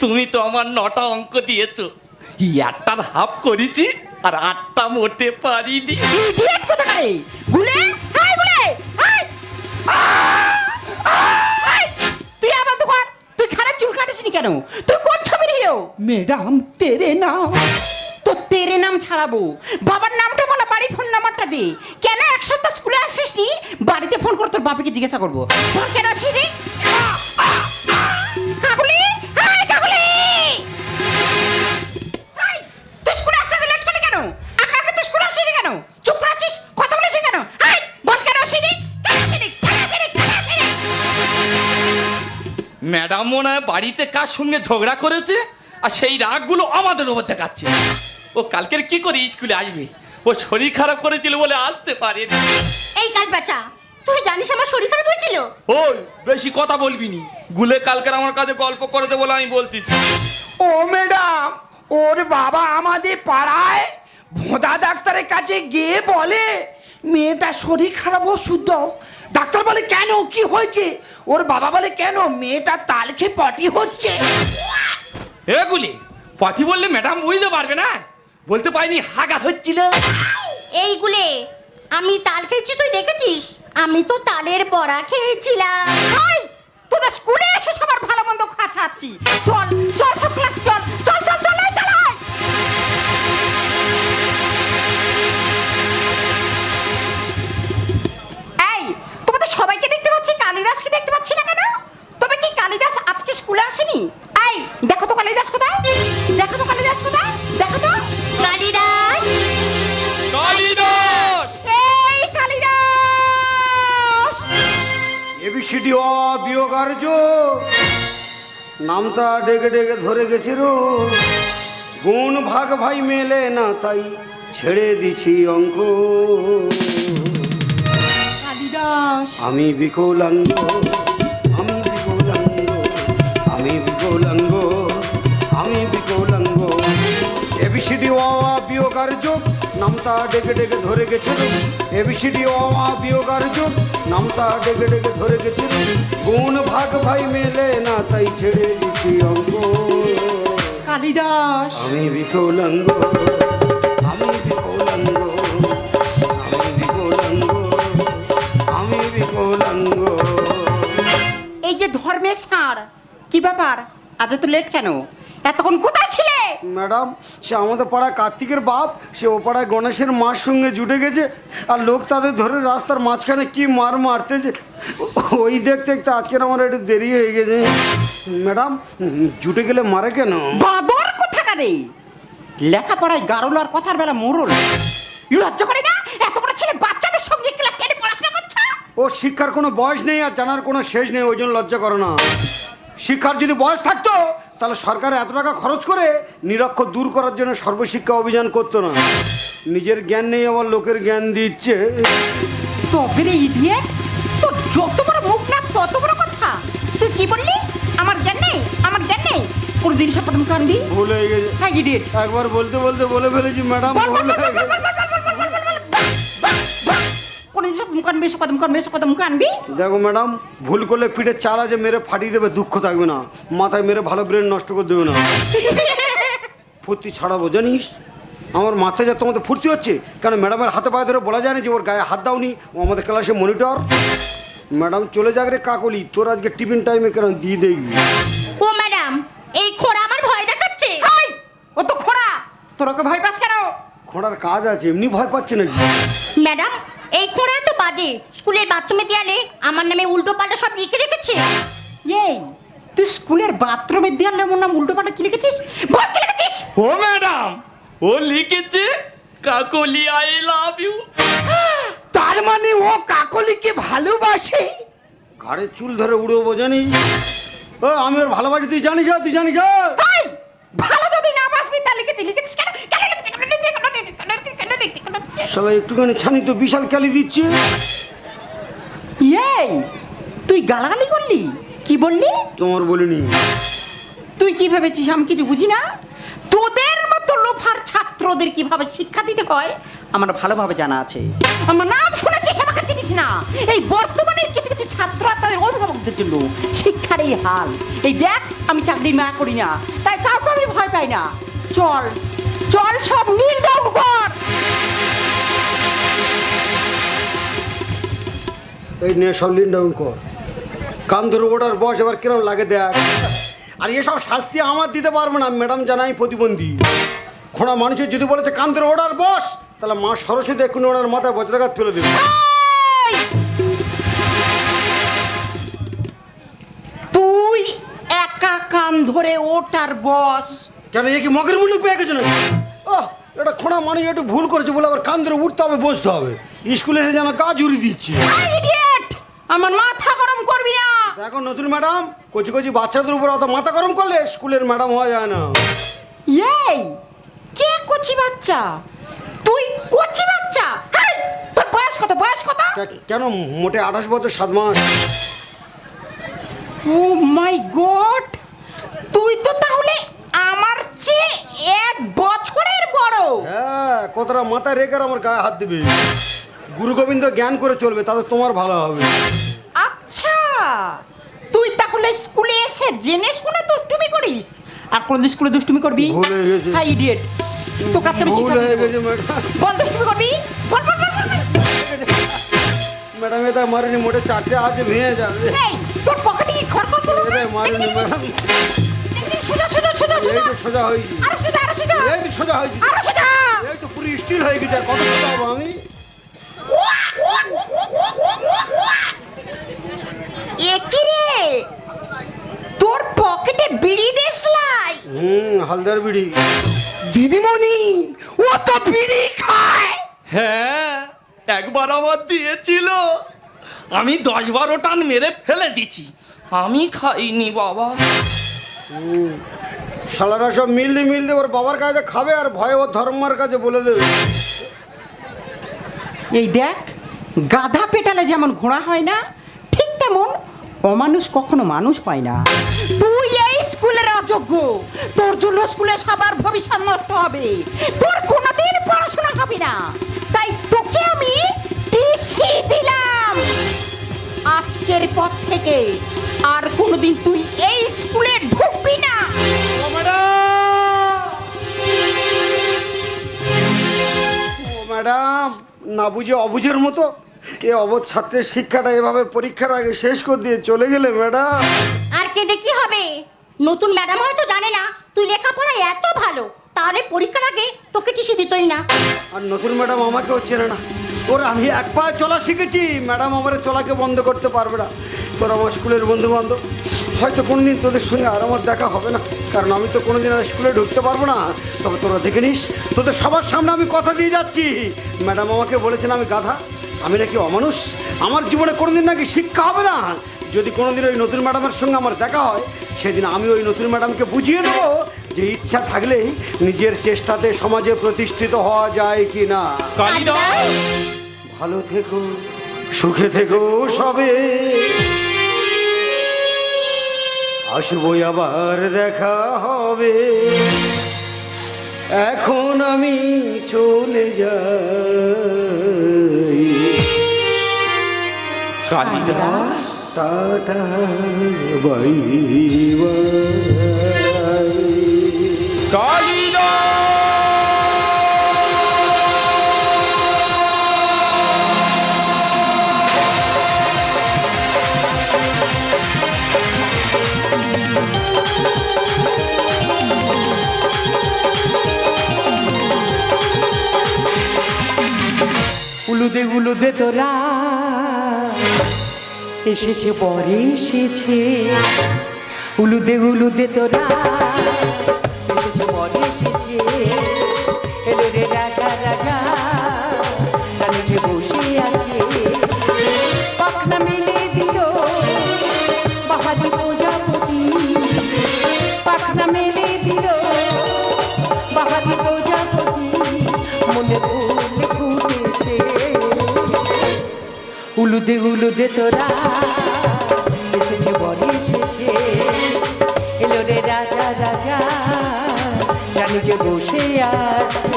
তুমি তো আমার নটা অঙ্ক দিয়েছ এই আটটার হাফ করেছি আর আটটা মোটে পারিনি গুলে! তুই আবার তো কর তুই খারাপ চুল কাটিসনি কেন তুই কোন ছবির হিরো ম্যাডাম তেরে নাম তো তেরে নাম ছাড়াবো বাবার নামটা বলা বাড়ি ফোন নাম্বারটা দে কেন এক সপ্তাহ স্কুলে আসিসনি বাড়িতে ফোন করে তোর বাবাকে জিজ্ঞাসা করব কেন আসিসনি কাকুলি ম্যাডাম মনে হয় বাড়িতে কার সঙ্গে ঝগড়া করেছে? আর সেই রাগগুলো আমাদের উপর দেখাচ্ছে। ও কালকের কি করে স্কুলে আসবে? ও শরীর খারাপ করেছিল বলে আসতে পারেনি। এই কাজ বাচ্চা তুই জানিস আমার শরীর খারাপ হয়েছিল? ওই বেশি কথা বলবি নি। গুলে কালকের আমার কাছে গল্প করতে বলে আমি বলতেছি। ও ম্যাডাম ওর বাবা আমাদের পাড়ায় ভোঁদা ডাক্তারের কাছে গিয়ে বলে মেয়েটা শরীর খারাপ ওষুধ দাও ডাক্তার বলে কেন? কি হয়েছে? ওর বাবা বলে কেন? মেয়েটা তাল খেয়ে পটি হচ্ছে। এ গুলি পথি বললে ম্যাডাম বুঝতে পারবে না? বলতে পারিনি হাগা হচ্ছিল। এইগুলে আমি তাল খেয়েছি তুই দেখেছিস? আমি তো তালের বড়া খেয়েছিলাম। তোদের স্কুলে এসে সবার ভালো মন্দ খাচ্ছি। চল চল সব ক্লাস চল চল চল। সবাইকে দেখতে পাচ্ছি কালিদাসকে দেখতে পাচ্ছি না কেন? তবে কি কালিদাস আজকে স্কুলে আসেনি? এই দেখো তো কালিদাস কোথায়? দেখো তো কালিদাস কোথায়? দেখো তো। কালিদাস! কালিদাস! এই কালিদাস! এবিসিডি অ বিয়োগার্য। নামটা ডেকে ডেকে ধরে গেছে রো গুণ ভাগ ভাই মেলে না তাই ছেড়ে দিছি অঙ্ক। কালিদাস আমি বিকলাঙ্গ আমি বিকলাঙ্গ আমি বিকলাঙ্গ আমি বিকলাঙ্গ। এবিসিডি অ আ বিয়োগার্য নামটা ডেকে ডেকে ধরে গেছে রো এবিসিডি অ আ বিয়োগার্য নামটা ডেকে ডেকে ধরে গেছে রো গুণ ভাগ ভাই মেলে না তাই ছেড়ে দিছি অঙ্ক কালিদাস। আমি বিকলাঙ্গ। সার কি ব্যাপার? আজ তো লেট কেন? এতক্ষণ কোথায় ছিলে? ম্যাডাম সে আমাদের পাড়ায় কার্তিকের বাপ সে ও পাড়ায় গণেশের মার সঙ্গে জুটে গেছে আর লোক তাদের ধরে রাস্তার মাঝখানে কি মার মারতেছে। ওই দেখতে দেখতে আজকের আমার একটু দেরি হয়ে গেছে। ম্যাডাম জুটে গেলে মারে কেন? বাদর কোথাকারে? লেখাপড়ায় গারল আর কথার বেলা মোরল লজ্জা করে না এত বড় ছেলে বাচ্চাদের সঙ্গে ক্লাস টেনে পড়াশোনা করছ ও শিক্ষার কোনো বয়স নেই আর জানার কোনো শেষ নেই ওই জন্য লজ্জা করো না শিক্ষার যদি বয়স থাকতো তাহলে সরকার এত টাকা খরচ করে নিরক্ষর দূর করার জন্য সর্বশিক্ষা অভিযান করতো না নিজের জ্ঞান নেই আবার লোকের জ্ঞান দিচ্ছে তবে ইডিয়েট তোর যত বড় মুখ না তত বড় কথা তুই কি বললি আমার জ্ঞান নেই আমার জ্ঞান নেই কোনদিন সে প্রথম কানবি ভুল হয়ে গেছে হ্যাঁ ইডিয়েট একবার বলতে বলতে বলে ফেলেছি ম্যাডাম ভুল গেছে কোনদিন সব মুখ আনবি সে কদম কানবি সে কদম কানবি দেখো ম্যাডাম ভুল করলে পিঠের চাল আছে মেরে ফাটিয়ে দেবে দুঃখ থাকবে না। মাথায় মেরে ভালো ব্রেন নষ্ট করে দেবে না। ফুর্তি ছাড়াবো জানিস? আমার মাথায় যা তোমাদের ফুর্তি হচ্ছে কেন ম্যাডামের হাতে পায়ে ধরে বলা যায় না যে ওর গায়ে হাত দাওনি ও আমাদের ক্লাসে মনিটর? ম্যাডাম চলে যাক রে কাকলি তোর আজকে টিফিন টাইমে কেন দিয়ে দেখবি ও ম্যাডাম এই খোড়া আমার ভয় দেখাচ্ছে। ও তো খোড়া তোর ওকে ভয় পাস কেন? খোঁড়ার কাজ আছে এমনি ভয় পাচ্ছে নাকি? ম্যাডাম এই খোড়া তো বাজে? স্কুলের বাথরুমে দেয়ালে আমার নামে উল্টো পাল্টা সব লিখে রেখেছে? এই তুই স্কুলের বাথরুমের দেয়ালে এমন নাম উল্টো পাল্টা কি লিখেছিস? বল কি লিখেছিস? ও ম্যাডাম ও লিখেছে কাকলি আই লাভ ইউ তার মানে ও কাকলিকে ভালোবাসে? ঘাড়ে চুল ধরে উড়বো জানিস? ও আমি ওর ভালোবাসি তুই জানিস তুই জানিস ভালো যদি না বাসবি তা লিখেছিস লিখেছিস কেন? কেন লিখেছিস সবাই একটুখানি ছানি তো বিশাল ক্যালি দিচ্ছে। এই তুই গালাগালি করলি? কি বললি? তোমার বলিনি। তুই কি ভেবেছিস আমি কিছু বুঝি না? তোদের মতো লোফার ছাত্রদের কীভাবে শিক্ষা দিতে হয় আমার ভালোভাবে জানা আছে। আমার নাম শুনেছিস আমাকে চিনিস না? এই বর্তমানের কিছু কিছু ছাত্র তাদের অভিভাবকদের জন্য শিক্ষার এই হাল। এই দেখ আমি চাকরি না করি না তাই কাউকে আমি ভয় পাই না। চল চল সব নীল ডাউন কর এই নিয়ে সব লিন ডাউন কর। কান ধরে ওটার বস এবার কিরম লাগে দেখ। আর এসব শাস্তি আমার দিতে পারবে না ম্যাডাম জানাই প্রতিবন্ধী। খোঁড়া মানুষের যদি বলেছে কান ধরে ওটার বস তাহলে মা সরস্বতী এক্ষুনি ওনার মাথায় বজ্রাঘাত ফেলে দেবে। তুই একা কান ধরে ওটার বস কেন এ কি মগের মূল্য পেয়ে গেছে নাকি? ও এটা খোঁড়া মানুষ একটু ভুল করেছে বলে আবার কান ধরে উঠতে হবে বসতে হবে। স্কুলে এসে যেন গা জুড়ি দিচ্ছে। আমার মাথা গরম করবি না। দেখো নতুন ম্যাডাম কচি কচি বাচ্চাদের উপর অত মাথা গরম করলে স্কুলের ম্যাডাম হওয়া যায় না। এই কে কচি বাচ্চা? তুই কচি বাচ্চা? তোর বয়স কত বয়স কত? কেন মোটে আঠাশ বছর সাত মাস? ও মাই গড তুই তো তাহলে আমার চেয়ে এক বছরের বড়। হ্যাঁ কতটা মাথায় রেখে আমার গায়ে হাত দিবে? গুরু গোবিন্দ জ্ঞান করে চলবে তাতে তোমার ভালো হবে। আচ্ছা তুই তাহলে স্কুলে এসে জেনে শুনে দুষ্টুমি করিস। আর কোনদিন স্কুলে দুষ্টুমি করবি? ভুল গেছে। হ্যাঁ ইডিয়েট তো কাছে আমি ভুল হয়ে গেছে ম্যাডাম। বল দুষ্টুমি করবি? বল বল বল ম্যাডাম এটা মারিনি মোটে চারটে আছে ভেঙে যাবে। এই তোর পকেটে কি খরখর করল এটা মারিনি ম্যাডাম। সোজা সোজা সোজা এই সোজা। তো সোজা হয়েছি আরও সোজা আরও সোজা। এই তো সোজা হয়েছি আরও সোজা। এই তো পুরো স্টিল হয়ে গেছে আর কত সোজা হব আমি একি রে তোর পকেটে বিড়ি দেশলাই হুম হালদার বিড়ি। দিদিমণি ও তো বিড়ি খায়। হ্যাঁ একবার আমার দিয়েছিল। আমি দশ বারো টান মেরে ফেলে দিছি আমি খাইনি বাবা। শালারা সব মিল দিয়ে মিল দিয়ে ওর বাবার কাছে খাবে আর ভয়ে ওর ধর্মার কাছে বলে দেবে। এই দেখ গাধা পেটালে যেমন ঘোড়া হয় না ঠিক তেমন অমানুষ কখনো মানুষ হয় না। তুই এই স্কুলের অযোগ্য। তোর জন্য স্কুলে সবার ভবিষ্যৎ নষ্ট হবে। তোর কোনোদিন পড়াশোনা হবে না। তাই তোকে আমি টিসি দিলাম। আজকের পর থেকে আর কোনোদিন তুই এই স্কুলে ঢুকবি না। ম্যাডাম ম্যাডাম না বুঝে অবুঝের মতো এ অবধ ছাত্রের শিক্ষাটা এভাবে পরীক্ষার আগে শেষ করে দিয়ে চলে গেলে ম্যাডাম? আর কে দেখি হবে? নতুন ম্যাডাম হয়তো জানে না। তুই লেখাপড়ায় এত ভালো তাহলে পরীক্ষার আগে তোকে টিসি দিতই না। আর নতুন ম্যাডাম আমাকেও চেনে না। ওর আমি এক পা চলা শিখেছি। ম্যাডাম আমার চলাকে বন্ধ করতে পারবে না। তোর আমার স্কুলের বন্ধু বান্ধব হয়তো কোনোদিন তোদের সঙ্গে আর আমার দেখা হবে না। কারণ আমি তো কোনোদিন আর স্কুলে ঢুকতে পারব না। তবে তোরা দেখে নিস তোদের সবার সামনে আমি কথা দিয়ে যাচ্ছি। ম্যাডাম আমাকে বলেছেন আমি গাধা। আমি নাকি অমানুষ? আমার জীবনে কোনোদিন নাকি শিক্ষা হবে না। যদি কোনোদিন ওই নতুন ম্যাডামের সঙ্গে আমার দেখা হয় সেদিন আমি ওই নতুন ম্যাডামকে বুঝিয়ে দেবো যে ইচ্ছা থাকলেই নিজের চেষ্টাতে সমাজে প্রতিষ্ঠিত হওয়া যায় কি না ভালো থেকো সুখে থেকো সবে। আসব আবার দেখা হবে। এখন আমি চলে যাই। কালিদাস টাটা বাই উলুদে উলুদে তোরা এসেছে পরে এসেছে। উলুদে উলুদে তোরা উলুদে উলুদে তোরা এসেছে বলে এসেছে। এলো রে রাজা রাজা রানী যে বসে আছে।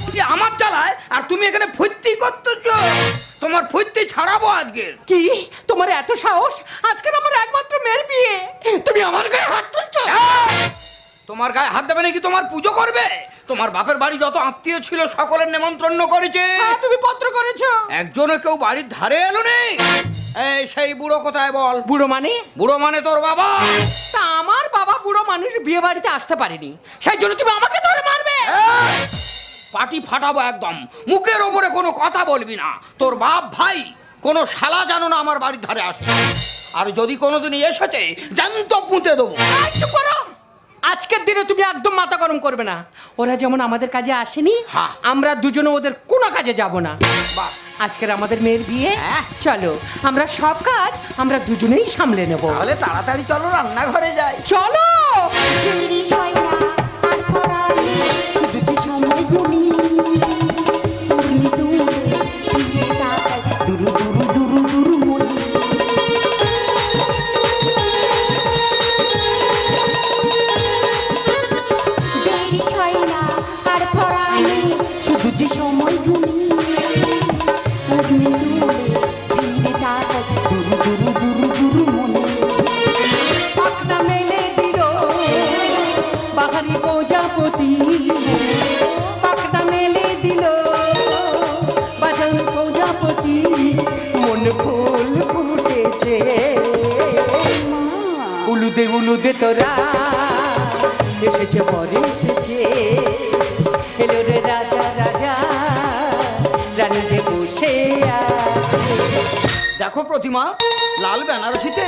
আজকে আমার জ্বালায় আর তুমি এখানে ফুর্তি করতেছ? তোমার ফুর্তি ছাড়াবো আজকে। কি? তোমার এত সাহস? আজকের আমার একমাত্র মেয়ের বিয়ে। তুমি আমার গায়ে হাত তুলছো? তোমার গায়ে হাত দেবে নাকি তোমার পুজো করবে? তোমার বাপের বাড়ি যত আত্মীয় ছিল সকলের নেমন্ত্রণ করেছে। হ্যাঁ, তুমি পত্র করেছ। একজনে কেউ বাড়ির ধারে এলো নেই এই সেই বুড়ো কোথায় বল? বুড়ো মানে? বুড়ো মানে তোর বাবা। তা আমার বাবা বুড়ো মানুষ বিয়ে বাড়িতে আসতে পারেনি। সেই জন্য তুমি আমাকে ধরে মারবে। পাটি ফাটাবো একদম। মুখের ওপরে কোনো কথা বলবি না। তোর বাপ ভাই কোনো শালা জানো না আমার বাড়ির ধারে আসে আর যদি কোনোদিন এসেছে জ্যান্ত পুঁতে দেবো। করো। আজকের দিনে তুমি একদম মাথা গরম করবে না ওরা যেমন আমাদের কাজে আসেনি হ্যাঁ। আমরা দুজনে ওদের কোনো কাজে যাব না বাহ। আজকের আমাদের মেয়ের বিয়ে হ্যাঁ। চলো আমরা সব কাজ আমরা দুজনেই সামলে নেব তাহলে তাড়াতাড়ি চলো রান্নাঘরে যাই চলো উলুদে উলুদে তোরা এসেছে পরে এসেছে দেখো প্রতিমা লাল বেনারসিতে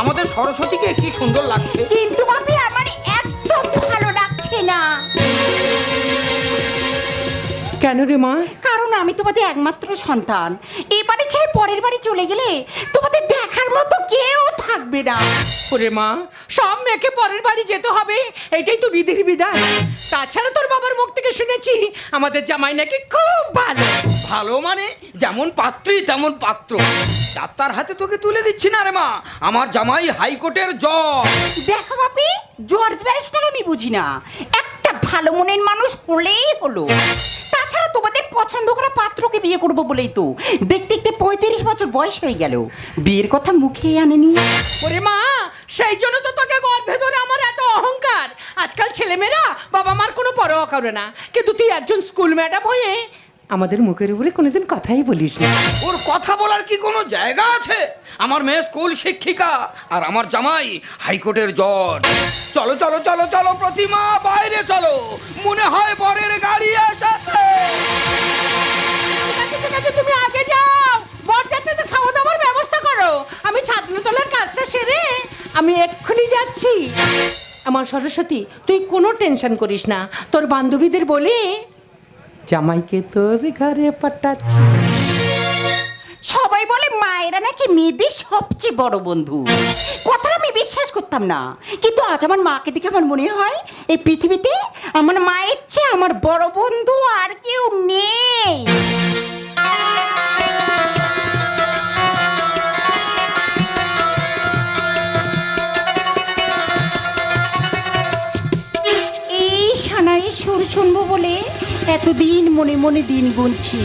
আমাদের সরস্বতীকে কি সুন্দর লাগছে। কিন্তু ভাবি আমার একদম ভালো লাগছে না। কেন রে মা? আমি তোমাদের একমাত্র সন্তান। এবারে ছেড়ে পরের বাড়ি চলে গেলে তোমাদের দেখার মতো কেউ থাকবে না। ওরে মা সব মেয়েকে পরের বাড়ি যেতে হবে এটাই তো বিধির বিধান। তাছাড়া তোর বাবার মুখ থেকে শুনেছি আমাদের জামাই নাকি খুব ভালো। ভালো মানে যেমন পাত্রই তেমন পাত্র। ডাক্তার হাতে তোকে তুলে দিচ্ছি না রে মা আমার জামাই হাইকোর্টের জজ। দেখো বাপি জর্জ ব্যারিস্টার আমি বুঝি না। একটা ভালো মনের মানুষ হলেই হলো। তাছাড়া তোমাদের পছন্দ করা পাত্রকে বিয়ে করব বলেই তো। দেখতে দেখতে পঁয়ত্রিশ বছর বয়স হয়ে গেল। বিয়ের কথা মুখে আনেনি। ওরে মা, সেই জন্য তো তোকে গর্ভে ধরে আমার এত অহংকার। আজকাল ছেলেমেয়েরা বাবা মার কোনো পরোয়া করে না। কিন্তু তুই একজন স্কুল ম্যাডাম হয়ে আমাদের মুখের উপরে কোনোদিন কথাই বলিস না। ওর কথা বলার কি কোনো জায়গা আছে? আমার মেয়ে স্কুল শিক্ষিকা আর আমার জামাই হাইকোর্টের জজ। চলো চলো চলো চলো প্রতিমা বাইরে চলো। মনে হয় বরের গাড়ি ঠিক আছে তুমি আগে যাও। বরযাত্রীতে খাওয়া দাওয়ার ব্যবস্থা করো। আমি ছাত্রতলার কাজটা সেরে আমি এক্ষুনি যাচ্ছি। আমার সরস্বতী তুই কোনো টেনশন করিস না। তোর বান্ধবীদের বলে জামাইকে তোর ঘরে পাঠাচ্ছি। সবাই বলে মায়েরা নাকি মেয়েদের সবচেয়ে বড় বন্ধু। কথাটা আমি বিশ্বাস করতাম না। কিন্তু আজ আমার মাকে দেখে আমার মনে হয়, এই পৃথিবীতে আমার মায়ের চেয়ে আমার বড় বন্ধু আর কেউ নেই। এতদিন মনে মনে দিন গুনছি।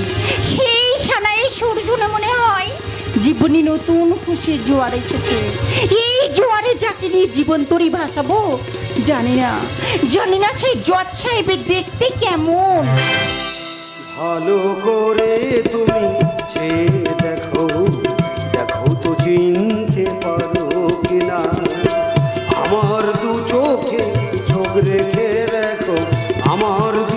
সেই সানাই সুর শুনে মনে হয় জীবনী নতুন খুশি জোয়ার এসেছে। এই জোয়ারে যাকে নিয়ে জীবন তরি ভাসাবো জানি না। জানি না সেই জজ সাহেবের দেখতে কেমন। ভালো করে তুমি দেখো দেখো তো চিনতে পারো কিনা। আমার দু চোখে চোখ রেখে দেখো আমার দু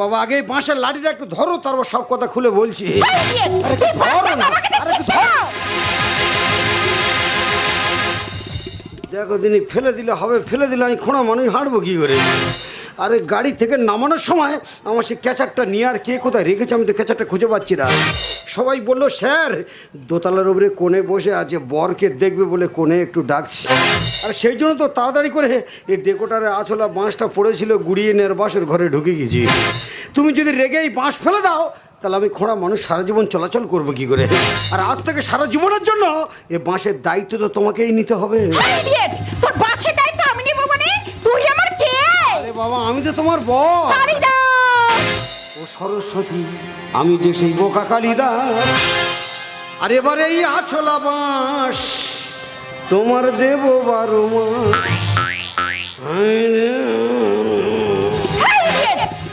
বাবা আগে বাঁশের লাঠিটা একটু ধরো তারপর সব কথা খুলে বলছি। ধরো না, আরে ধরো। দেখো দিনই ফেলে দিলে হবে ফেলে দিলে আমি খোঁড়া মানুষ হাঁটবো কী করে? আরে গাড়ি থেকে নামানোর সময় আমার সেই ক্যাচারটা নিয়ে আর কে কোথায় রেখেছে আমি তো ক্যাচারটা খুঁজে পাচ্ছি না। সবাই বলল স্যার দোতলার উপরে কোণে বসে আছে বরকে দেখবে বলে কোণে একটু ডাকছি। আর সেই জন্য তো তাড়াতাড়ি করে এই ডেকোটারে আছলা বাঁশটা পড়েছিল গুড়িয়ে নেওয়ার বাঁশের ঘরে ঢুকে গেছি তুমি যদি রেগে এই বাঁশ ফেলে দাও তাহলে আমি খোঁড়া মানুষ সারা জীবন চলাচল করব কি করে? আর আজ থেকে সারা জীবনের জন্য এ বাঁশের দায়িত্ব তো তোমাকেই নিতে হবে। তোর বাসের দায়িত্ব আমি নেব মানে? তুই আমার কে? আরে বাবা আমি তো তোমার বর। সরস্বতী আমি যে সেই বোকা কালিদাস। আর এবারে এই আছলা বাঁশ তোমার দেব বারো মাস।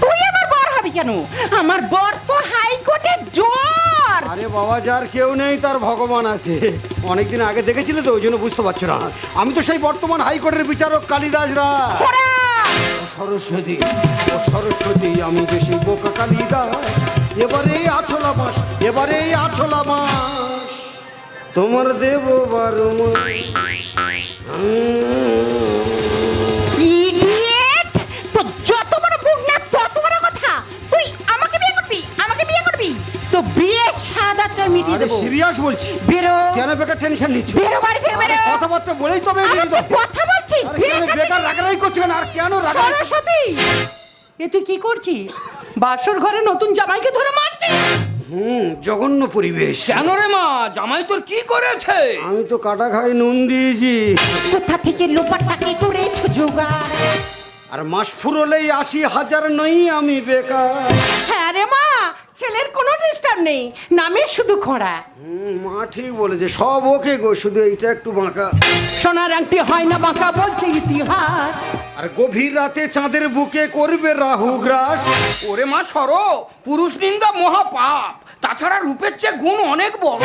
তুই আমার বর হবি কেন? আমার বর তো হাইকোর্টের জ্বর আরে বাবা যার কেউ নেই তার ভগবান আছে। অনেকদিন আগে দেখেছিলে তো ওই জন্য বুঝতে পারছ না। আমি তো সেই বর্তমান হাইকোর্টের বিচারক কালিদাস! ও সরস্বতী। ও সরস্বতী আমি সেই বোকা কালিদাস এবারে আছলা বাঁশ এবারে আছলা বাঁশ। তোমার দেব বারো! যত বড় বুক না তত বড় কথা। তুই আমাকে বিয়ে করবি আমাকে বিয়ে করবি। তো বিয়ে মিটিয়ে দেবো। সিরিয়াস বলছি। বেরো। কেন বেকার টেনশন নিচ্ছ? বেরো বাড়ি থেকে বেরো। কথাবার্তা বলেই তবে। কথা বলছিস বেকার থেকে। রাগারাগি করছ কেন? আর কেন রাগারাগি সরস্বতী। এ তুই কি করছিস? বাসর ঘরে নতুন জামাইকে ধরে মারছিস? হুম জঘন্য পরিবেশ। কেন রে মা? জামাই তোর কি করেছে? আমি তো কাটা খাই নুন দিয়েছি। কোথা থেকে লোপাটাকে করেছ জোগাড়? আর মাস ফুরলেই আশি হাজার নই আমি বেকার। হ্যাঁ রে মা ছেলের কোনো ডিস্টার্ব নেই নামে শুধু খোঁড়া। হুম, মা ঠিক বলেছে সব ওকে গো শুধু এইটা একটু বাঁকা। সোনার আংটি হয় না বাঁকা বলছে ইতিহাস। আর গভীর রাতে চাঁদের বুকে করবে রাহু গ্রাস। ওরে মা সর পুরুষ নিন্দা মহা পাপ তাছাড়া রূপের চেয়ে গুণ অনেক বড়।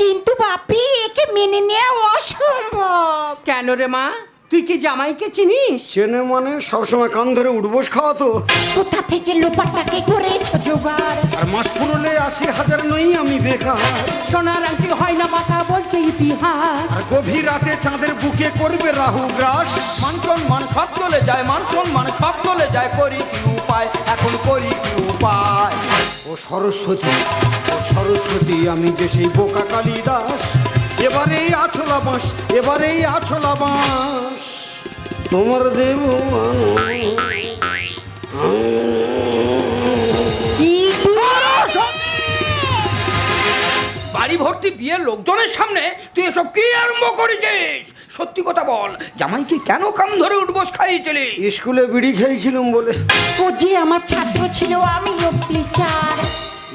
কিন্তু বাপি একে মেনে নেওয়া অসম্ভব। কেন রে মা? তুই কি জামাইকে চিনিস? চেনে মানে সবসময় কান ধরে উঠবোস খাওয়া তো। কোথা থেকে লোপাটাকে করেছ জোগাড়? আর মাস ফুরলে আশি হাজার নই আমি বেকার। সোনার আংটি হয় না বাঁকা বলছে ইতিহাস। আর গভীর রাতে চাঁদের বুকে করবে রাহু গ্রাস। মানসন মান সব চলে যায় মানসন মান সব চলে যায় করি কি উপায়? এখন করি কি উপায়? ও সরস্বতী ও সরস্বতী আমি যে সেই বোকা কালিদাস এবারে এই আছলা বাঁশ এবারে এই আছলা বাঁশ তোমার দেব বাড়ি ভর্তি বিয়ের লোকজনের সামনে তুই এসব কি আরম্ভ করেছিস? সত্যি কথা বল জামাইকে কেন কাম ধরে উঠবস খাইয়েছিলি? স্কুলে বিড়ি খেয়েছিলাম বলে। ও যে আমার ছাত্র ছিল টিচার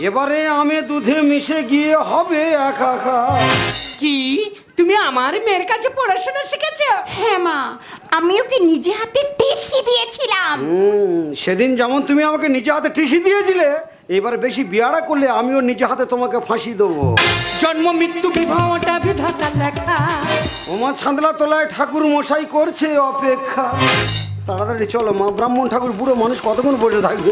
এবারে আমি দুধে মিশে গিয়ে হবে একাকার কি? তুমি আমার মেয়ের কাছে পড়াশোনা শিখেছ? হ্যাঁ মা। আমি ওকে নিজে হাতে টিসি দিয়েছিলাম? হুম, সেদিন যেমন তুমি আমাকে নিজে হাতে টিসি দিয়েছিলে এবার বেশি বিয়ারা করলে আমিও নিজে হাতে তোমাকে ফাঁসি দেবো। জন্ম মৃত্যু বিবাহটা বিধাতা লেখা। ওমা ছান্দলা তোলায় ঠাকুর মশাই করছে অপেক্ষা। তাড়াতাড়ি চলো মা ব্রাহ্মণ ঠাকুর বুড়ো মানুষ কতক্ষণ বসে থাকবে?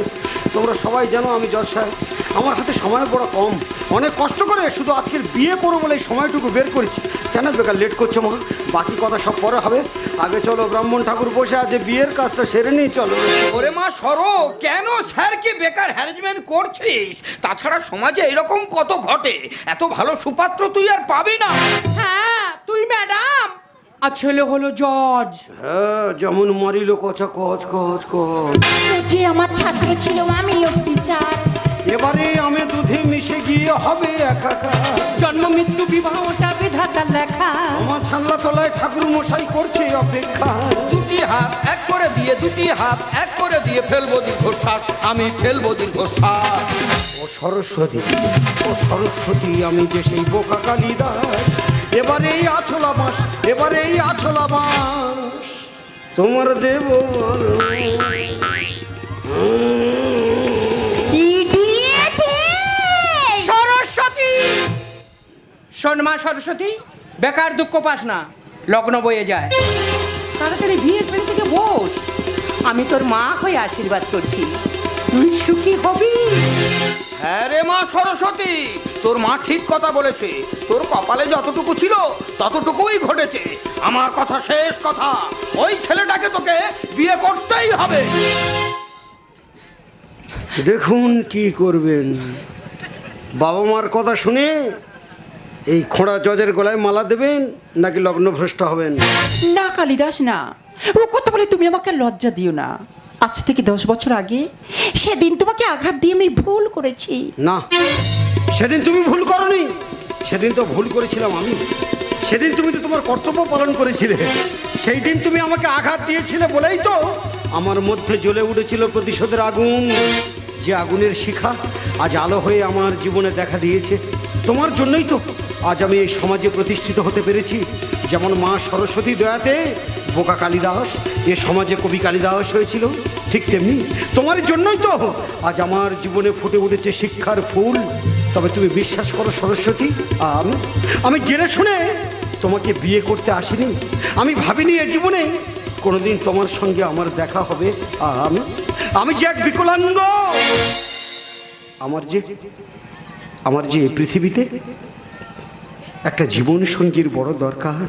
তোমরা সবাই জানো আমি জজ সাহেব আমার হাতে সময় বড় কম। অনেক কষ্ট করে শুধু আজকের বিয়ে করো বলে এই সময়টুকু বের করেছি। কেন বেকার লেট করছ মা? বাকি কথা সব পরে হবে। আগে চলো ব্রাহ্মণ ঠাকুর বসে আছে বিয়ের কাজটা সেরে নিয়ে চলো। ওরে মা সর! কেন স্যারকে বেকার হ্যারেসমেন্ট করছিস? তাছাড়া সমাজে এরকম কত ঘটে? এত ভালো সুপাত্র তুই আর পাবি না। হ্যাঁ তুই ম্যাডাম। আর ছেলে হলো জজ। হ্যাঁ যেমন মারিল কচা কচ কচ কচ। যে আমার ছাত্র ছিল আমিও টিচার এবারে আমি দুধে মিশে গিয়ে হবে একাকার জন্ম মৃত্যু বিবাহটা বিধাতা লেখা। আমার ছানলা তলায় ঠাকুর মশাই করছে অপেক্ষা। দুটি হাত এক করে দিয়ে দুটি হাত এক করে দিয়ে ফেলব দীর্ঘশ্বাস আমি ফেলব দীর্ঘশ্বাস। ও সরস্বতী ও সরস্বতী আমি যে সেই বোকা কালিদাস এবারে এই আছলা বাঁশ এবারে এই আছলা বাঁশ তোমার দেব ইডিয়েট শোন মা সরস্বতী বেকার দুঃখ পাস না লগ্ন বয়ে যায়। তাড়াতাড়ি বিয়ের পেন থেকে বস। আমি তোর মা হয়ে আশীর্বাদ করছি। তুই সুখী হবি। হ্যাঁ রে মা সরস্বতী তোর মা ঠিক কথা বলেছে। তোর কপালে যতটুকু ছিল ততটুকুই ঘটেছে। আমার কথা শেষ কথা ওই ছেলেটাকে তোকে বিয়ে করতেই হবে। দেখুন কি করবেন। বাবা মার কথা শুনে এই খোঁড়া জজের গলায় মালা দেবেন নাকি লগ্ন ভ্রষ্ট হবেন? না কালিদাস না। ও কথা বলে তুমি আমাকে লজ্জা দিও না। আজ থেকে দশ বছর আগে সেদিন তোমাকে আঘাত দিয়ে আমি ভুল করেছি। না সেদিন তুমি ভুল করনি। সেদিন তো ভুল করেছিলাম আমি। সেদিন তুমি তো তোমার কর্তব্য পালন করেছিলে। সেই দিন তুমি আমাকে আঘাত দিয়েছিলে বলেই তো আমার মধ্যে জ্বলে উঠেছিল প্রতিশোধের আগুন। যে আগুনের শিখা আজ আলো হয়ে আমার জীবনে দেখা দিয়েছে। তোমার জন্যই তো আজ আমি এই সমাজে প্রতিষ্ঠিত হতে পেরেছি। যেমন মা সরস্বতী দয়াতে বোকা কালিদাস, এ সমাজে কবি কালিদাস হয়েছিল, ঠিক তেমনি তোমার জন্যই তো আজ আমার জীবনে ফুটে উঠেছে শিক্ষার ফুল। তবে তুমি বিশ্বাস করো সরস্বতী, আমি আমি জেনে শুনে তোমাকে বিয়ে করতে আসিনি। আমি ভাবিনি এ জীবনে কোনোদিন তোমার সঙ্গে আমার দেখা হবে। আমি আমি যে এক বিকলাঙ্গ। আমার যে আমার যে পৃথিবীতে একটা জীবন সঙ্গীর বড় দরকার।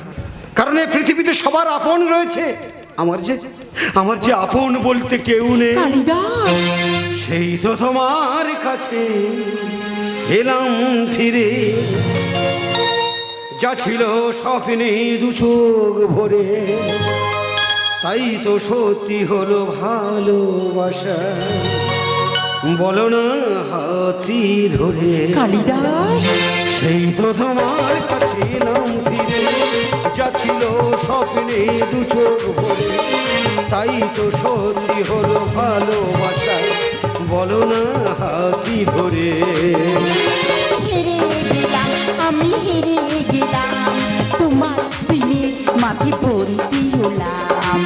কারণ এই পৃথিবীতে সবার আপন রয়েছে। আমার যে আমার যে আপন বলতে কেউ নেই। সেই তো তোমার কাছে এলাম ফিরে। যা ছিল স্বপ্নে দু চোখ ভরে। তাই তো সত্যি হলো ভালোবাসা। বলো না হাতি ধরে। কালিদাস। সেই তোমার কাছে নাম ফিরে। যা ছিল স্বপ্নে দু চোখ তাই তো সত্যি হলো ভালোবাসা। বলো না হাতি ধরে? আমি হেরে গেলাম, তোমার দিনের মাঝে বন্দি হলাম।